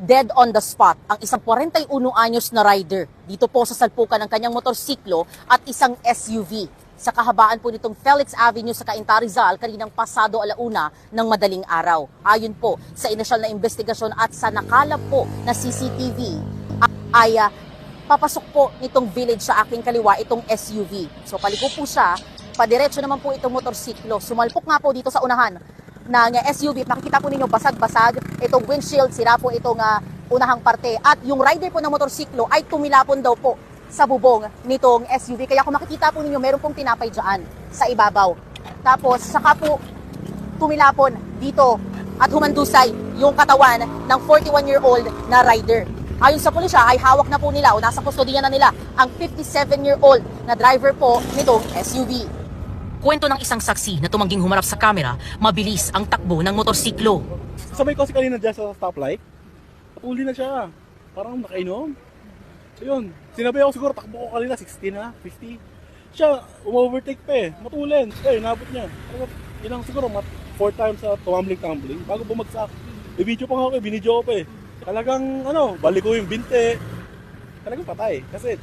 dead on the spot ang isang 41 anyos na rider dito po sa salpukan ng kanyang motorsiklo at isang SUV sa kahabaan po nitong Felix Avenue sa Cainta Rizal kaninang pasado alauna ng madaling araw. Ayon po sa inisyal na investigasyon at sa nakalap po na CCTV ay ah, papasok po nitong village sa aking kaliwa itong SUV. So paliko po siya, padiretso naman po itong motorsiklo. Sumalpok nga po dito sa unahan ng SUV. Makikita po ninyo basag-basag itong windshield, sira po itong ah, unahang parte. At yung rider po ng motorsiklo ay tumilapon daw po sa bubong nitong SUV. Kaya kung makikita po ninyo, meron pong tinapay dyan sa ibabaw. Tapos, saka po tumilapon dito at humandusay yung katawan ng 41-year-old na rider. Ayon sa pulisya ay hawak na po nila o nasa kustodiya na nila ang 57-year-old na driver po nitong SUV. Kwento ng isang saksi na tumangging humarap sa kamera, mabilis ang takbo ng motorsiklo. Sabay ko kasi kanina dyan sa stoplight. Patuli na siya. Parang nakainom. So yun, sinabi ako siguro takbo ko kanina 60 na, 50. Siya, umovertake pa eh. Matulin. Eh, nabot niya. Talaga, yun ang siguro, mat, four times sa tumbling-tumbling. Bago bumagsak. I-video pa nga ako binidyo ko pa eh. Talagang, ano, balik ko yung binte. Talagang patay. Kasi